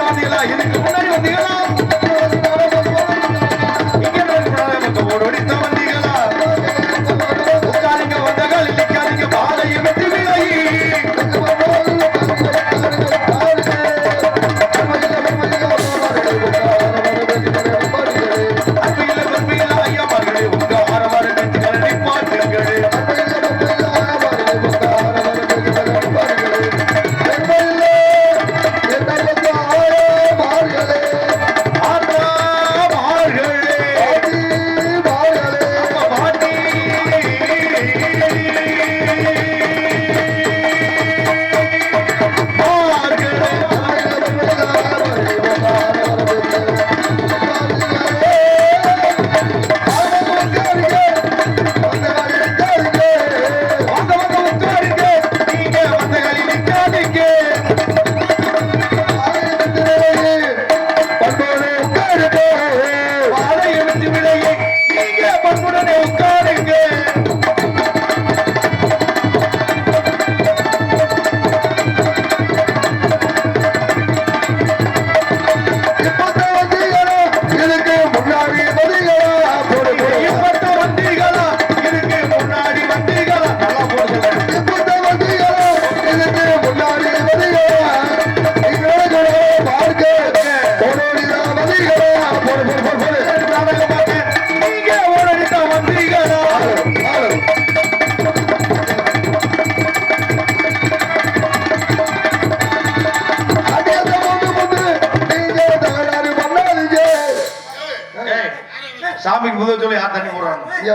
Daniela, you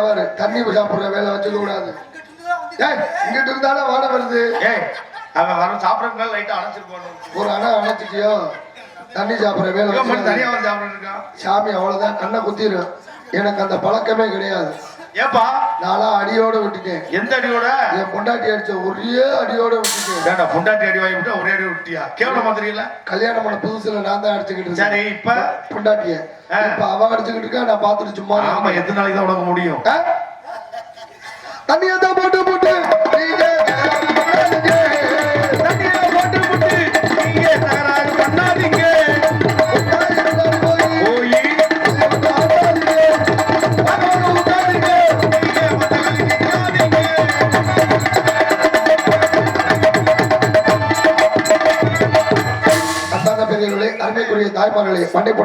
பாரு தண்ணி சாப்பிடுற வேலை வச்சுக்க கூடாது. இங்கிட்டு இருந்தாலே வாடை வருது. அவன் வர சாப்பிடறதுக்கு லைட்டா அணைச்சிட்டு போகணும். ஒரு அணை அணைச்சிட்டியோ தண்ணி சாப்பிடுற வேலை தனியா சாப்பிட்டு சாமி அவ்வளவுதான். கண்ணை குத்திரும் எனக்கு அந்த பழக்கமே கிடையாது. ஏப்பா? நான்லாம் அடியோட விட்டுட்டேன். எந்த அடியோட? என் பொண்டாட்டி அடிச்ச ஒரே அடியோட விட்டுட்டேன். ஏண்டா பொண்டாட்டி அடி வாங்கி விட்டு ஒரே அடி விட்டியா கேவலமா தெரியல? கல்யாணம் பண்ண புதுசுல நான் தான் அடிச்சுக்கிட்டு சரி இப்ப? பொண்டாட்டிய. இப்ப அவ அடிச்சுக்கிட்டு இருக்கா நான் பாத்துட்டு சும்மா ஆமா எத்தனை நாளைக்கு தான் உனக்கு முடியும்? ஆ? தண்ணியை தான்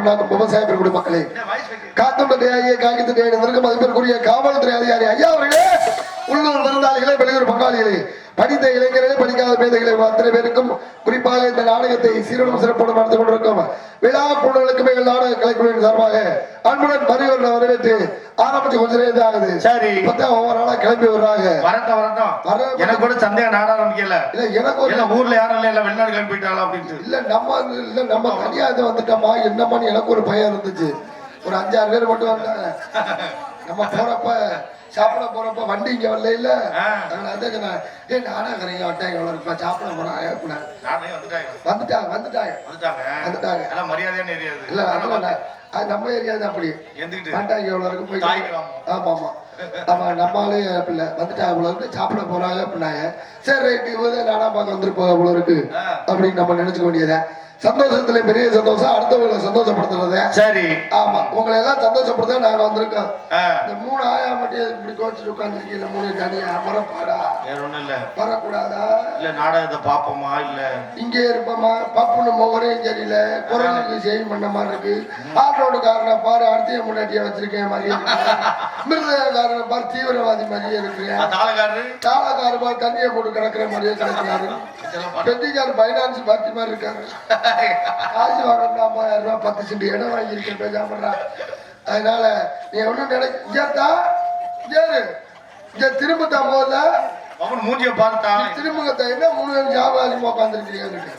கொண்டாந்து மண்டை பொண்ணாக்கும் விவசாய பெருங்குடி மக்களே என்ன வாய்ஸ் வைக்க காத்தம்பட்டியாகிய மதிப்பிற்குரிய காவல்துறை அதிகாரி ஐயா அவர்களே உள்ளூர் விருந்தாளிகளே வெளியூர் பங்காளிகளே படித்த இளைஞர்களே படிக்காத பேதைகளை அத்தனை பேருக்கும் குறிப்பாக இந்த நாடகத்தை சீரனும் சிறப்போடு நடந்து கொண்டிருக்கும் விழா குழுக்களுக்கு நாடக கலைக்குழுவின் சார்பாக ஆகுது சரி. இப்பதான் ஒவ்வொரு நாளா கிளம்பி வர்றாங்க. வரட்டும் வரட்டும். வர- எனக்கு கூட சந்தேகம் நாட ஆரம்பிக்கல இல்ல எனக்கு இல்ல ஊர்ல யாரும் இல்ல இல்ல வெளிநாடு கிளம்பி போயிட்டாளா அப்படின்ட்டு. இல்ல நம்ம இல்ல நம்ம தனியா இது வந்துட்டோமா? என்னமான்னு எனக்கு ஒரு பயம் இருந்துச்சு. ஒரு அஞ்சாறு பேர் மட்டும் வந்தாங்க. நம்ம போறப்ப சாப்பிட போறப்ப வண்டி இங்க வரல இல்ல. அதனால அதான் சொன்னேன், ஏய் நாடகரைங்க வட்டாங்க எவ்வளவு இருப்பா சாப்பிட போறாங்க. நானே வந்துட்டாங்க. வந்துட்டாங்க வந்துட்டாங்க. மரியாதையான ஏரியாது இல்ல இல்ல. அது நம்ம ஏரியா தான் அப்படி. வந்துட்டாங்க எவ்வளவு இருக்கு போய். ஆமா ஆமா. ஆமா நம்மளாலே பிள்ளை. வந்துட்டாங்க இவ்வளவு இருக்கு சாப்பிட போறாங்க அப்படின்னாங்க. சரி ரைட்டு நானா பார்க்க வந்துருப்போம் இவ்வளவு இருக்கு. அப்படின்னு நம்ம நினைச்சுக்க வேண்டியதா சந்தோஷத்துல பெரிய சந்தோஷம் அடுத்தவங்களை சந்தோஷப்படுத்துறது. சரி. ஆமா உங்களை எல்லாம் சந்தோஷப்படுத்த நாங்க வந்திருக்கோம். இந்த மூணு ஆயா மட்டும் இப்படி கோச்சிட்டு உட்காந்துருக்கீங்க மூணு தனியா வரப்பாடா வேற ஒண்ணும் இல்ல. வரக்கூடாதா? இல்ல நாடகத்தை பாப்போமா இல்ல? இங்கே இருப்போமா? பப்புன்னு முகரையும் சரியில்ல குரலுக்கு செய்யும் பண்ண மாதிரி இருக்கு. ஆட்டோடுக்காரனை பாரு அடுத்த முன்னாடியே வச்சிருக்கேன் மாதிரி மிருதகாரனை பாரு தீவிரவாதி மாதிரியே இருக்கிறேன் தாளக்காரரு? தாளக்கார பாரு தண்ணியை போட்டு கிடக்குற மாதிரியே கிடக்குறாரு. இதெல்லாம் பண்ண- பெட்டிக்கார் பைனான்ஸ் பார்ட்டி மாதிரி இருக்காரு. காசு வாங்கணும் ஐம்பதாயிரம் ரூபாய் பத்து சென்ட் இடம் வாங்கியிருக்கேன் பேசாமடா அதனால நீ ஒன்றும் நினை இங்கேத்தா இங்கே இங்க திரும்பத்தா முதல்ல அவன் மூஞ்சிய பார்த்தா திரும்புங்கத்தா என்ன மூணு பேரும் ஜாபாலி உட்காந்துருக்கீங்க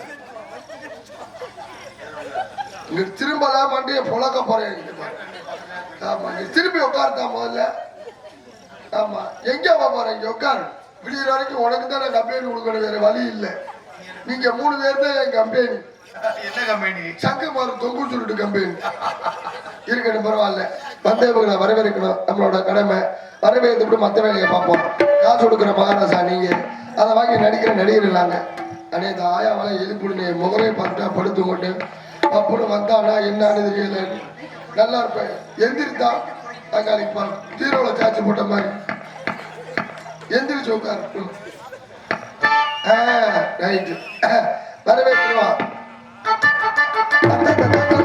இங்க திரும்பலாம் மண்டியை புழக்க போறேன். இங்க பாரு. ஆமா நீ திரும்பி உட்காருத்தா முதல்ல ஆமா எங்க போக போற? இங்க உட்காரு. விடிய வரைக்கும் உனக்கு தான் நான் கம்பெனி கொடுக்கணும் வேற வழி இல்லை. நீங்க மூணு பேர் தான் என் கம்பெனி என்ன கம்பெனி? சங்கமாறு தொங்கு சொல்லிட்டு கம்பெனி இருக்கட்டும் பரவாயில்ல. வந்தவங்களை வரவேற்கணும். நம்மளோட கடமை. வரவேற்று மற்ற வேலையை பார்ப்போம். காசு கொடுக்குற மகாராசா நீங்க. அதை வாங்கி நடிக்கிற நடிகர் இல்லாங்க அண்ணே இந்த ஆயாவெல்லாம் எழுப்பிடுனே முகமே பார்த்தா படுத்து கொண்டு அப்புறம் வந்தானா என்னன்னு தெரியல. நல்லா இருப்பேன். எந்திரித்தா தக்காளி பால். ஜீரோவில் சாச்சு போட்ட மாதிரி. எந்திரிச்சு உட்கார். ரைட்டு. Thank you.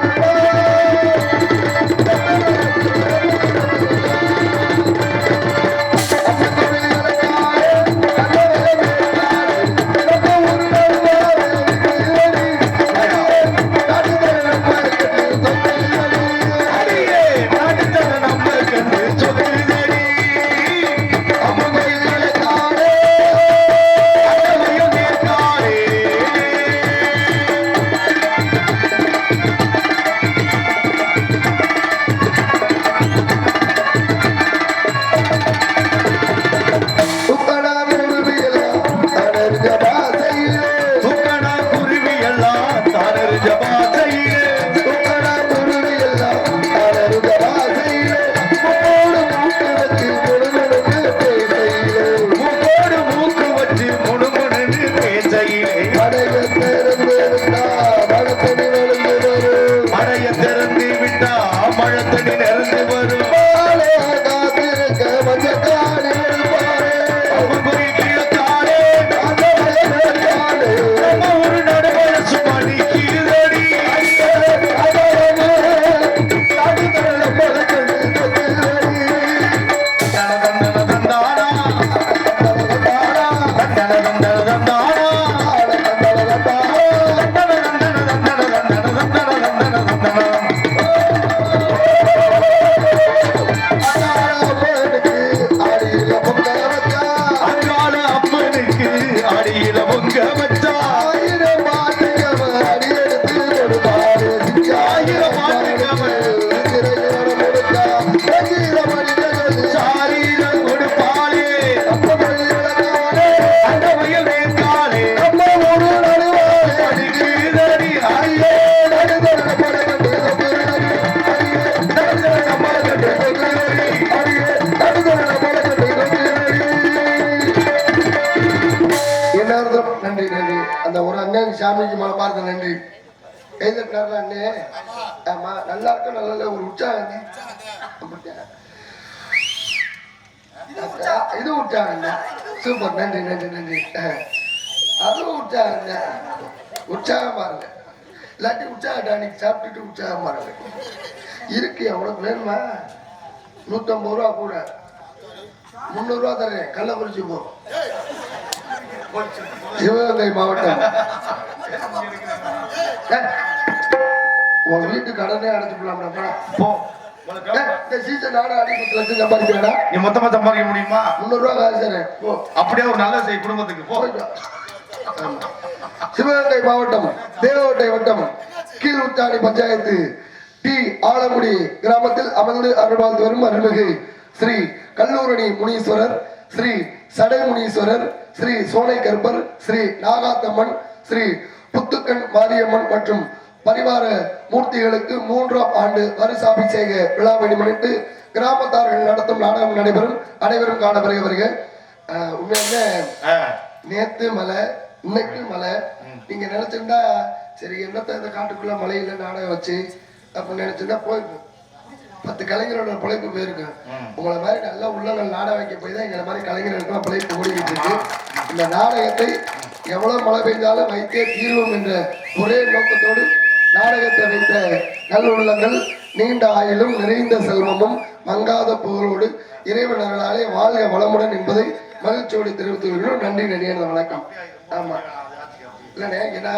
சாமிக்கு மேல பார்த்த நன்றி கைதட்டார்ல அண்ணே? ஆமா நல்லா இருக்கும் நல்லா இல்ல, ஒரு உற்சாகம் அப்படியா? இது உற்சாகம் சூப்பர் நன்றி நன்றி நன்றி. அஹ். அதுவும் உற்சாகம் உற்சாகமா இருங்க இல்லாட்டி உற்சாக டானிக் சாப்பிட்டுட்டு உற்சாகமா இருங்க இருக்கு உனக்கு வேணுமா? நூற்றம்பது ரூபா கூட. முந்நூறுரூவா தரேன் கள்ளக்குறிச்சி போ. சிவகங்கை மாவட்டம். உன் வீட்டு கடனே அடைச்சுக்கலாம்டா போ. உனக்கு இந்த சீசன் நானும் அடி பத்து லட்சம் சம்பாதிக்கிறேடா நீ மொத்தமா சம்பாதிக்க முடியுமா? முந்நூறுரூவா காசு தரேன். போ. அப்படியே ஒரு நல்ல செய் குடும்பத்துக்கு போ. போயிட்டு வா. ஆமா. சிவகங்கை மாவட்டம் தேவகோட்டை வட்டம் கீழ் உத்தாணி பஞ்சாயத்து டி. ஆலங்குடி கிராமத்தில் அமர்ந்து அருள்வாழ்ந்து வரும் அருள்மிகு ஸ்ரீ கல்லூரணி முனீஸ்வரர் ஸ்ரீ சடை முனீஸ்வரர் ஸ்ரீ சோனை கருப்பர் ஸ்ரீ நாகாத்தம்மன் ஸ்ரீ புத்துக்கண் மாரியம்மன் மற்றும் பரிவார மூர்த்திகளுக்கு மூன்றாம் ஆண்டு வருஷாபிஷேக விழாவை முன்னிட்டு கிராமத்தார்கள் நடத்தும் நாடகம் நடைபெறும். அனைவரும் காண வருக வருக. உண்மையிலே நேத்து மழை இன்னைக்கு மழை. நீங்க நினைச்சிருந்தா சரி என்னத்த இந்த காட்டுக்குள்ள மழையில நாடகம் வச்சு அப்படின்னு நினைச்சிருந்தா போயிருக்கும் பத்து கலைஞரோட பிழைப்பு போயிருக்கு. உங்களை மாதிரி நல்ல உள்ளங்கள் நாடகம் வைக்க போய் தான் எங்களை மாதிரி கலைஞர்களுக்கு பிழைப்பு ஓடிக்கிட்டு இருக்கு. இந்த நாடகத்தை எவ்வளவு மழை பெய்தாலும் வைத்தே தீர்வோம் என்ற ஒரே நோக்கத்தோடு நாடகத்தை வைத்த நல்ல உள்ளங்கள் நீண்ட ஆயுளும் நிறைந்த செல்வமும் மங்காத புகழோடு இறைவனர்களாலே வாழ்க வளமுடன் என்பதை மகிழ்ச்சியோடு தெரிவித்து வருகிறோம் நன்றி நடிகர் வணக்கம். ஆமா. இல்லண்ணே ஏன்னா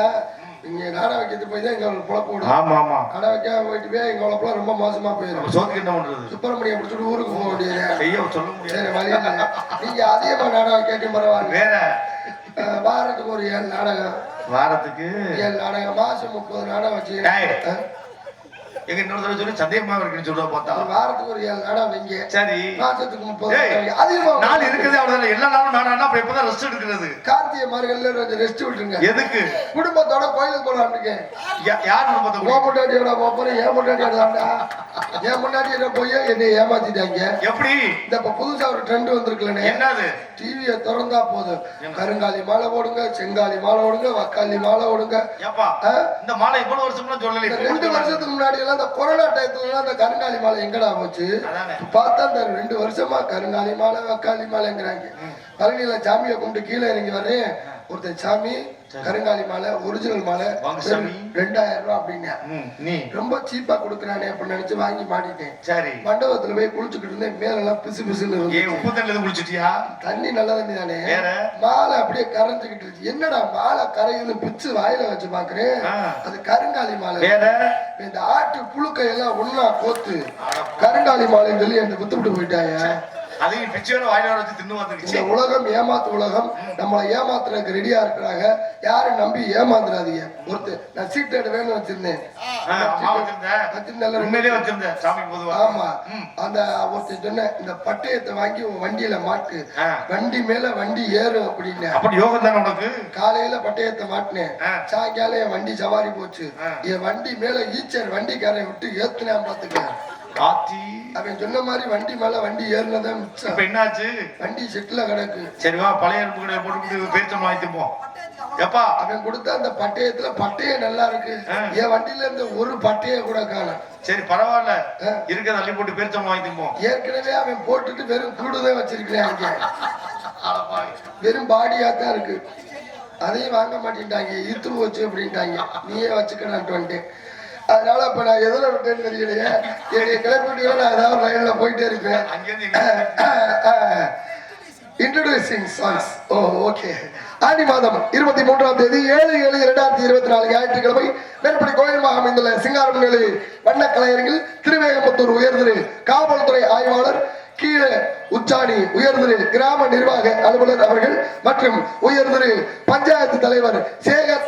இங்க நாடகம் வைக்கிறது போய் தான் எங்க பொழப்பு விடும் ஆமா ஆமா. கடை வைக்காம போயிட்டு போய் எங்க உழப்பெல்லாம் ரொம்ப மோசமா போயிடும் நம்ம சோத்துக்கு என்ன பண்றது? சுப்பிரமணியம் பிடிச்சிட்டு ஊருக்கு போக வேண்டியது. செய்ய சொல்ல முடியாது. நீங்க அதிகமா நாடகம் கேட்கும் பரவாயில்ல. வேற? வாரத்துக்கு ஒரு ஏழு நாடகம். வாரத்துக்கு? ஏழு நாடகம். மாசம் முப்பது நாடகம் வச்சு. எங்க இன்னொரு தடவை சொல்லி சந்தேகமா இருக்குன்னு பார்த்தா. வாரத்துக்கு ஒரு ஏழு வைங்க சரி. மாசத்துக்கு முப்பது. அதிகமா நாள் இருக்குது அவ்வளவுதான்? எல்லா நாளும் அப்புறம் எப்பதான் ரெஸ்ட் எடுக்கிறது? கார்த்திகை மார்கழில கொஞ்சம் ரெஸ்ட் விட்டுருங்க. எதுக்கு? குடும்பத்தோட கோயிலுக்கு போலான்னு யார் உன் பார்த்த முன்னாடியோட போறேன் முன்னாடியோட தாண்டா என் முன்னாடியோட போய் என்னை ஏமாத்திட்டாங்க. எப்படி? இந்த இப்ப புதுசா ஒரு ட்ரெண்ட் வந்திருக்குல்லண்ணே என்னது? டிவியை திறந்தா போதும். கருங்காலி மாலை ஓடுங்க செங்காலி மாலை ஓடுங்க வக்காலி மாலை ஓடுங்க? இந்த மாலை இவ்வளவு வருஷம்லாம் சொல்லல ரெண்டு வருஷத்துக்கு முன்னாடி எல்லாம் இந்த கொரோனா டயத்துல இந்த கருங்காலி மாலை எங்கடா போச்சு? பார்த்தா இந்த ரெண்டு வருஷமா கருங்காலி மாலை வக்காலி மாலைங்கிறாங்க. பழனியில சாமியை கும்பிட்டு கீழே இறங்கி வர்றேன். ஒருத்தன் சாமி கருங்காலி மாலை ஒரிஜினல் மாலை. ரெண்டாயிரம் ரூபாய் அப்படிங்க ரொம்ப சீப்பா கொடுக்குறானே அப்படின்னு நினைச்சு வாங்கி மாட்டிட்டேன். சரி. மண்டபத்துல போய் குளிச்சுக்கிட்டு இருந்தேன். மேலெல்லாம் பிசு பிசுன்னு உப்பு தண்ணில குளிச்சிட்டியா? தண்ணி நல்ல தண்ணி தானே? மாலை அப்படியே கரைஞ்சுக்கிட்டு இருந்துச்சு. என்னடா மாலை கரையுது பிச்சு வாயில வச்சு பாக்குறேன். அது கருங்காலி மாலை. இந்த ஆட்டு புழுக்கை எல்லாம் ஒண்ணா கோத்து கருங்காலி மாலைன்னு சொல்லி என்ன வித்துவிட்டு போயிட்டாங்க அதையும் பிச்சையோட வாயில வச்சு தின்னு இந்த உலகம் ஏமாத்து உலகம் நம்மளை ஏமாத்துறதுக்கு ரெடியா இருக்கிறாங்க. யாரும் நம்பி ஏமாந்துடாதீங்க ஒருத்தர் நான் சீட்டேடு வேணும் வச்சிருந்தேன். வச்சிருந்தேன். பொதுவா. ஆமா. அந்த ஒருத்தர் சொன்ன இந்த பட்டயத்தை வாங்கி வண்டியில மாட்டு. வண்டி மேல வண்டி ஏறும் அப்படின்னு அப்படி யோகம் தானே உனக்கு? காலையில பட்டயத்தை மாட்டினேன். சாயங்காலம் என் வண்டி சவாரி போச்சு. என் வண்டி மேல ஈச்சர் வண்டிக்காரன் விட்டு ஏத்துனேன் பாத்துக்க. ஆத்தி அவன் சொன்ன மாதிரி வண்டி மேல வண்டி ஏறினதான் இப்ப என்னாச்சு? வண்டி செட்டுல கிடக்கு. சரி வா பழைய எறும்பு கடையை போட்டு பேச்சம் வாங்கிப்போம் எப்பா? அவன் கொடுத்த அந்த பட்டயத்துல பட்டயம் நல்லா இருக்கு. என் வண்டியில இருந்து ஒரு பட்டய கூட காணும் சரி பரவாயில்ல. ஆ. இருக்கிறத அள்ளி போட்டு பேச்சம் வாங்கிப்போம் ஏற்கனவே அவன் போட்டுட்டு வெறும் கூடுதான் வச்சிருக்கிறேன் வெறும் பாடியா தான் இருக்கு. அதையும் வாங்க மாட்டேன்ட்டாங்க. இத்து போச்சு அப்படின்ட்டாங்க. நீயே வச்சுக்கலான்ட்டு வந்துட்டேன். அதனால இப்ப நான் எதுல விட்டேன்னு தெரியலையே. என்னைய கிளப்பிட்டு நான் ஏதாவது லைன்ல போயிட்டே இருப்பேன். இன்ட்ரோடியூசிங் சாங்ஸ் ஓ ஓகே ஆடி மாதம் இருபத்தி மூன்றாம் தேதி ஏழு ஏழு இரண்டாயிரத்தி இருபத்தி நாலு ஞாயிற்றுக்கிழமை மேற்படி கோயில்மாக அமைந்துள்ள சிங்காரமங்கலி வண்ண கலையரங்கில் திருவேகம்புத்தூர் உயர்திரு காவல்துறை ஆய்வாளர் கீழே உச்சாணி உயர்திரு கிராம நிர்வாக அலுவலர் அவர்கள் மற்றும் உயர்திரு பஞ்சாயத்து தலைவர் சேகர்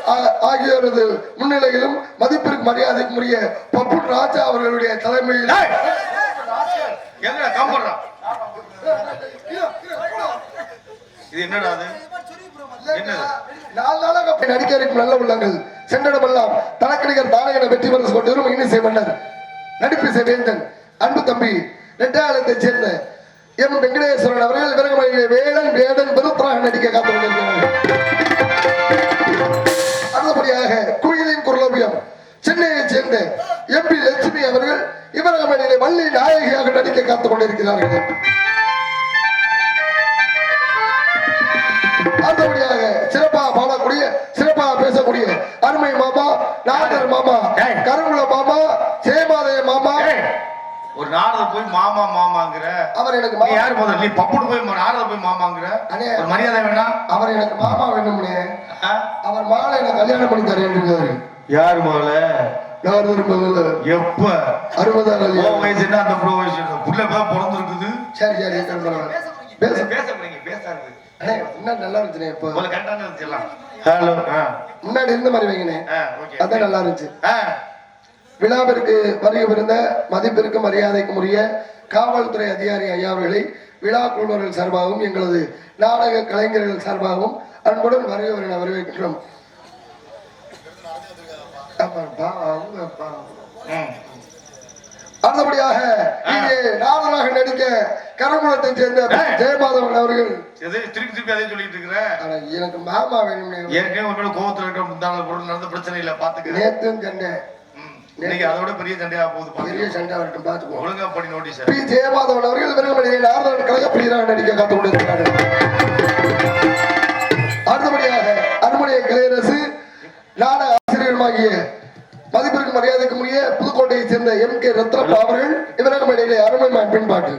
ஆகியோரது முன்னிலையிலும் மதிப்பிற்கு மரியாதைக்கு உரிய பப்பு ராஜா அவர்களுடைய தலைமையில் இது என்னடா நடிக்க இருக்கும் நல்ல உள்ளங்கள். சென்றடமெல்லாம் தனக்கடிகர் தானகன வெற்றி பரிசு கொண்டு வரும் இன்னிசை மன்னர். நடிப்பிசை வேந்தன். அன்பு தம்பி ரெட்டாளத்தைச் சேர்ந்த எம் வெங்கடேஸ்வரன் அவர்கள் விரகமலையிலே வேடன் வேடன் விருத்தராக நடிக்க காத்து கொண்டிருக்கிறார்கள் சென்னையை சேர்ந்த எம்பி லட்சுமி அவர்கள் இவரகமணியிலே வள்ளி நாயகியாக நடிக்க காத்துக் கொண்டிருக்கிறார்கள். அடுத்தபடியாக சிறப்பாக பாடக்கூடிய சிறப்பாக பேசக்கூடிய அருமை மாமா நாதர் மாமா. கருங்குல மாமா நாரத போய் மாமா மாமாங்கிற. அவர் எனக்கு மாமா யாரு முதல்ல? நீ பப்புனு போய் நாரத போய் மாமாங்கிற. அண்ணே. ஒரு மரியாதை வேணாம் அவர் எனக்கு மாமா வேணும்னே? அவர் மகளை எனக்கு கல்யாணம் பண்ணி தரேன் யாரு முதல்ல? எப்ப? அறுபதாம் வயசு என்ன அந்த ப்ரோ வயசு? புள்ள பிறந்திருக்குது. சரி சரி. பேச பேச. போறீங்க பேசாது. இன்னும் நல்லா இருந்துச்சுண்ணே இப்போ. கரெக்டான இருந்துச்சுலாம் ஹலோ ஆ. முன்னாடி இருந்த மாதிரி வைங்கண்ணே அதான் நல்லா இருந்துச்சு. ஆ. விழாவிற்கு வருகை புரிந்த மதிப்பிற்கு மரியாதைக்கும் உரிய காவல்துறை அதிகாரி ஐயா அவர்களை விழா குழுவர்கள் சார்பாகவும் எங்களது நாடக கலைஞர்கள் சார்பாகவும் அன்புடன் வருகை வர வரவேற்கிறோம் அடுத்தபடியாக இங்கே நாடகமாக நடிக்க கரங்குளத்தை சேர்ந்த ஏய். ஜெயமாதவன் அவர்கள். திருப்பி திருப்பி அதே சொல்லிட்டு இருக்கிற? ஆனா, எனக்கு மாமா வேணும். ஏற்கனவே உங்களோட கோவத்துல இருக்க நடந்த பிரச்சனை இல்ல பாத்துக்க நேத்தும் சண்டை ம். இன்னைக்கு அதோட பெரிய சண்டையா போகுது பெரிய சண்டை வரட்டும் பார்த்துக்குவோம். ஒழுங்கா படி நோட்டீஸ். பி. ஜெயமாதவன் அவர்கள் விரும்புடைய நாரதன் கழக பிரியராக நடிக்க காத்துக் கொண்டிருக்கிறார்கள். அடுத்தபடியாக அருமனைய கலையரசு நாடக ஆசிரியருமாகிய மதிப்பிற்கு மரியாதைக்கு உரிய புதுக்கோட்டையை சேர்ந்த எம். கே. ரத்னப்பா அவர்கள் இவரகம் இடையிலே அருமை பின்பாட்டு.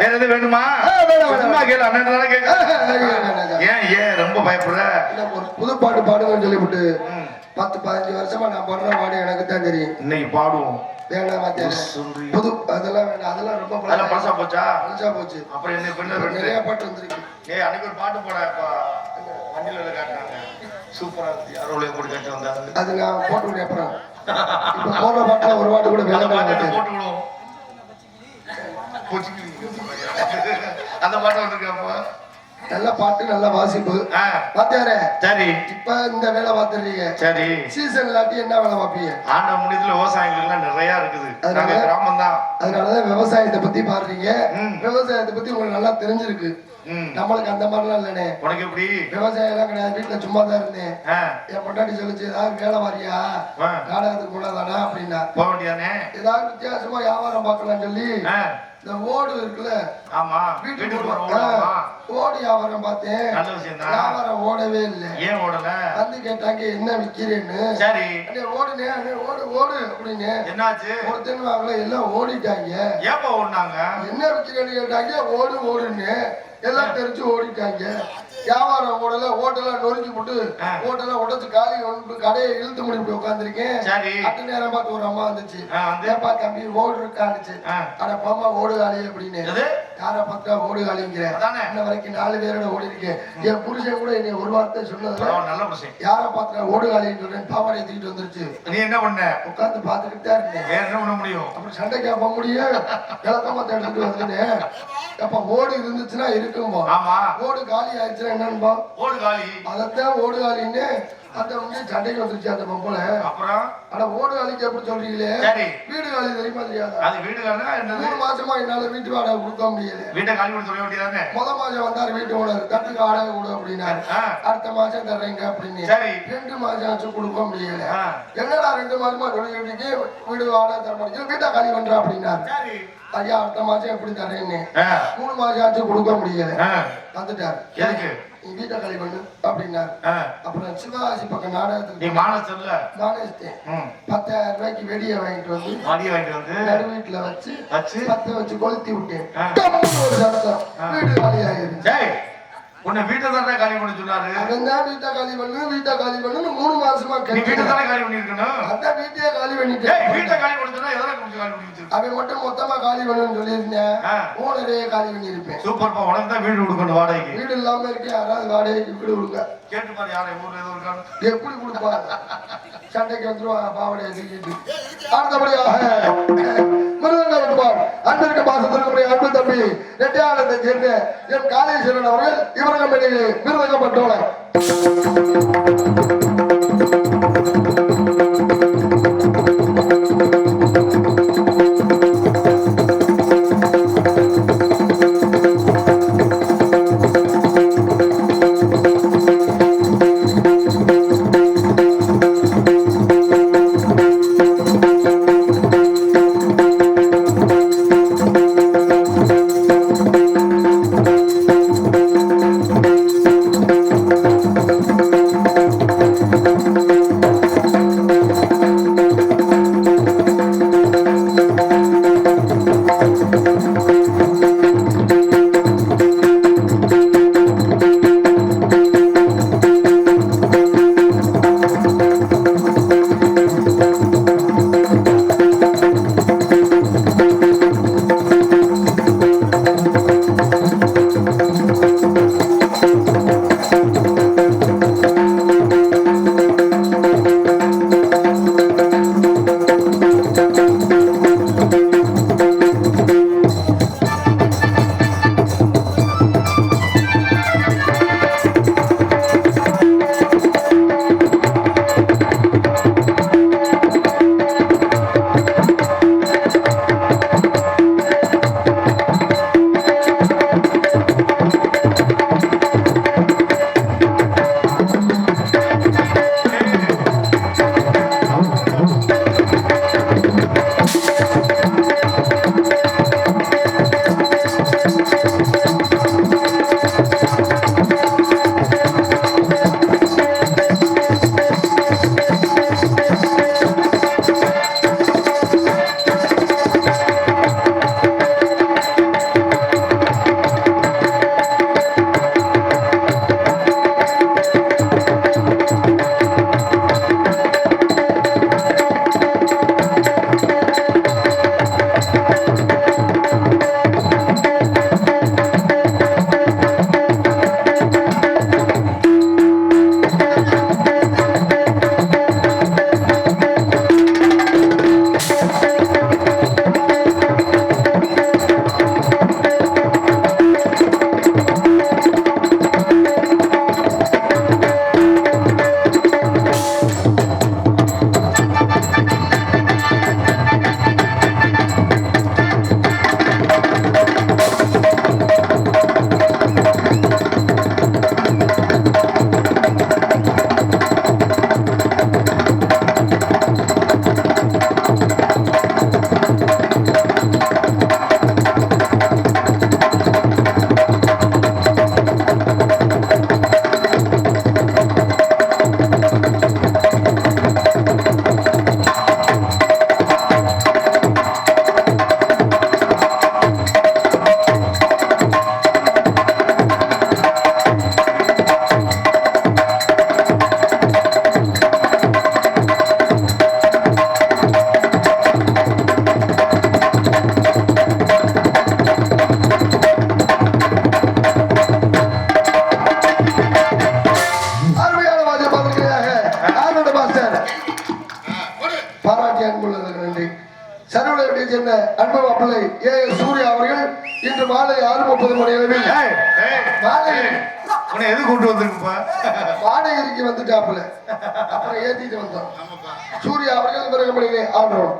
வேற எதுவும் வேணுமா. சும்மா கேளு அண்ணன் கேட்க ஏன் ஏன் ரொம்ப பயப்படுற? ஒரு புது பாட்டு பாடுங்கன்னு சொல்லிவிட்டு. பத்து பதினஞ்சு வருஷமா நான் பாடுற பாடு எனக்கு தான் தெரியும். இன்னைக்கு பாடுவோம். புது அதெல்லாம் வேணாம் அதெல்லாம் ரொம்ப பழசா போச்சா? பழசா போச்சு. அப்புறம் என்ன பண்ண நிறைய பாட்டு வந்திருக்கு. ஏய் அன்னைக்கு ஒரு பாட்டு போடப்பா வண்டியில காட்டினாங்க. சூப்பரா உள்ள போட்டு காட்டி வந்தாங்க. அது நான் போட்டு அப்புறம். இப்ப போடுற பாட்டுல ஒரு பாட்டு கூட வேணாம் பாட்டு விடுவோம். அந்த பாட்டு வந்திருக்காப்பா நல்ல பாட்டு நல்ல வாசிப்பு. பாத்தியாரே சரி. இப்ப இந்த வேலை பார்த்துறீங்க சரி. சீசன் இல்லாட்டி என்ன வேலை பார்ப்பீங்க? ஆண்ட முடியத்துல விவசாயிகளுக்கு நிறைய இருக்குது. அதனால? கிராமம் தான் அதனாலதான் விவசாயத்தை பத்தி பாடுறீங்க. விவசாயத்தை பத்தி உங்களுக்கு நல்லா தெரிஞ்சிருக்கு. நம்மளுக்கு அந்த மாதிரிலாம் இல்லைனே உனக்கு எப்படி? விவசாயம் எல்லாம் கிடையாது. வீட்டுல சும்மா தான் இருந்தேன் என் பொண்டாட்டி சொல்லிச்சு ஏதாவது வேலை வாரியா. நாடகத்துக்கு போனதானா? அப்படின்னா. போக வேண்டியானே ஏதாவது வித்தியாசமா வியாபாரம் பார்க்கலாம்னு சொல்லி இந்த ஓடு இருக்குல்ல ஆமா. வீட்டுக்கு ஓடு வியாபாரம் பார்த்தேன். வியாபாரம் ஓடவே இல்லை. ஏன் ஓடல? வந்து கேட்டாங்க என்ன விக்கிறேன்னு? சரி. ஓடுனே ஓடு ஓடு அப்படின்னு. என்னாச்சு? ஒருத்தன் வாங்கல எல்லாம் ஓடிட்டாங்க. ஏப்பா ஓடினாங்க? என்ன விக்கிறேன்னு கேட்டாங்க ஓடு ஓடுன்னு. எல்லாம் தெரிஞ்சு ஓடிட்டாங்க. வியாபாரம் ஓடல ஓட்டெல்லாம் நொறுக்கி போட்டு. ஓட்டெல்லாம் உடச்சு காலி கொண்டு கடையை இழுத்து முடிப்பு உட்காந்துருக்கேன் சரி. அட்டு நேரம் பார்த்து ஒரு அம்மா வந்துச்சு. ஏப்பா தம்பி ஓடு இருக்கானுச்சு ஆ. அட பாமா ஓடு காலி அப்படின்னு. யாரை பார்த்தா ஓடு காலிங்கிற. அதானே. இன்ன வரைக்கும் நாலு பேரோட ஓடி இருக்கேன் என் புருஷன் கூட என்னை ஒரு வார்த்தை பரவாயில்ல, நல்ல விஷயம் யாரை பார்த்தா ஓடு காலின்னு சொல்றேன். பாவாடை தூக்கிட்டு வந்துருச்சு. நீ என்ன பண்ண? உட்காந்து பார்த்துக்கிட்டு தான் இருந்தேன். வேற என்ன பண்ண முடியும்? அப்புறம் சண்டைக்கு போக முடியும் விளக்கமா எடுத்துட்டு வந்துட்டேன். அப்ப ஓடு இருந்துச்சுன்னா இருக்கும்பா ஆமா. ஓடு காலி ஆயிடுச்சுன்னா என்னன்பா ஓடு காலி அதைத்தான் ஓடு காலின்னு அந்த வந்து சண்டைக்கு வந்துருச்சு அந்த பொம்பளை. அப்புறம்? ஆனா ஓடு காலிக்கு எப்படி சொல்றீங்களே? வீடு காலி தெரியுமா தெரியாதா? அது வீடு மூணு மாசமா என்னால வீட்டு வாடகை கொடுக்க முடியல. வீட்டை காலி சொல்ல வேண்டியதானே? முத மாசம் வந்தாரு வீட்டு ஓனர். தட்டுக்கு வாடகை கொடு அப்படின்னாரு. அடுத்த மாசம் தர்றேங்க அப்படின்னு. ரெண்டு மாசம் ஆச்சு கொடுக்க முடியல. என்னடா ரெண்டு மாசமா சொல்லிட்டு வீடு வாடகை தர மாட்டேங்குது. வீட்டை காலி பண்றா அப்படின்னாரு. ஐயா அடுத்த மாசம் எப்படி தரேன்னு. மூணு மாசம் ஆச்சு கொடுக்க முடியல. ஆ, வந்துட்டாரு எதுக்கு? நீ வீட்டை காலி பண்ணு அப்படின்னாரு. அப்புறம் சிவகாசி பக்கம் நீ நாடகத்துக்கு நாடகத்தேன் ம். பத்தாயிரம் ரூபாய்க்கு வெடியை வாங்கிட்டு வந்து மதியம் வாங்கிட்டு வந்து நடு வீட்டுல வச்சு வச்சு பத்த வச்சு கொளுத்தி விட்டேன். வீடு காலி ஆயிருச்சு டேய் உன்னை வீட்டை தானே காலி பண்ண சொன்னாரு. அவன் தான் வீட்டை காலி பண்ணு வீட்டை காலி பண்ணுன்னு மூணு மாசமா நீ வீட்டை தானே காலி பண்ணிருக்கணும் அதான் வீட்டையே காலி பண்ணிட்டேன். வீட்டை காலி பண்ண எதனா கொஞ்சம் காலி பண்ணி அவன் மட்டும் மொத்தமா காலி பண்ணுன்னு சொல்லியிருந்தேன். ஓனரே காலி பண்ணியிருப்பேன். சூப்பர்ப்பா உனக்கு தான் வீடு கொடுக்கணும் வாடகைக்கு. வீடு இல்லாம இருக்கேன் யாராவது வாடகைக்கு வீடு கொடுங்க. கேட்டு பாரு யாரை ஊர்ல ஏதோ இருக்கான்னு. எப்படி கொடுப்பாங்க? சண்டைக்கு வந்துருவாங்க பாவடையை தூக்கிட்டு. அடுத்தபடியாக மிருதங்க விடுவார் அன்பிற்கு பாசத்திற்கு அன்பு தம்பி ரெட்டியானத்தை சேர்ந்த என் காளீஸ்வரன் அவர்கள் இவர்கள் மாலை. ஏ சூர்யா அவர்கள் இன்று மாலை ஆறு முப்பது மணி அளவில். உன்னை எது கூட்டு வந்திருக்குப்பா? வாடகைக்கு வந்துட்டாப்புல. அப்புறம் ஏத்திட்டு வந்தோம் சூர்யா அவர்கள் பிறகு ஆடுறோம்.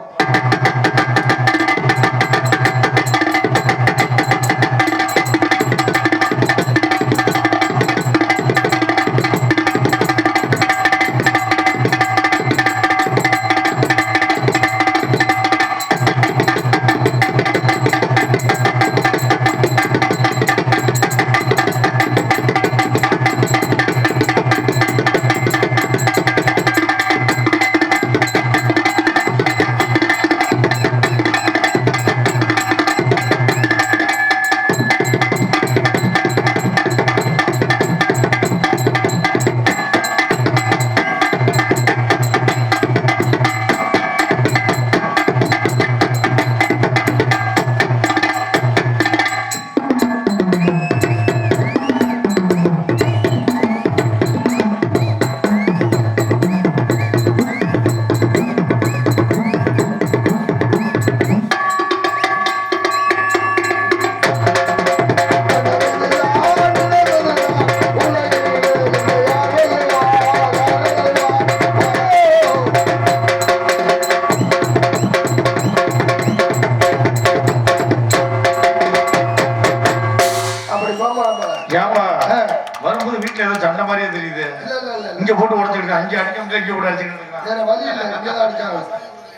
வீட்டுல மாதிரியே தெரியுது. இல்ல இல்ல இங்க போட்டு உடச்சுக்கிட்டு அஞ்சு அடிக்க முடியல இங்க போட்டு அடிச்சுக்கிட்டு வேற வழி இல்லை இங்கதான் அடிச்சாங்க.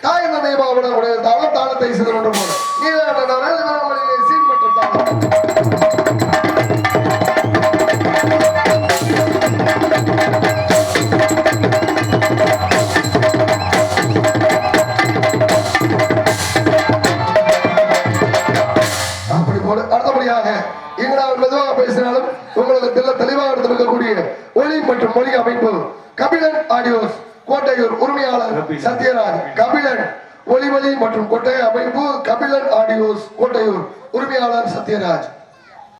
தாய் தந்தை பாவட உடைய தாளம் தாளத்தை சிதற கொண்டு நீ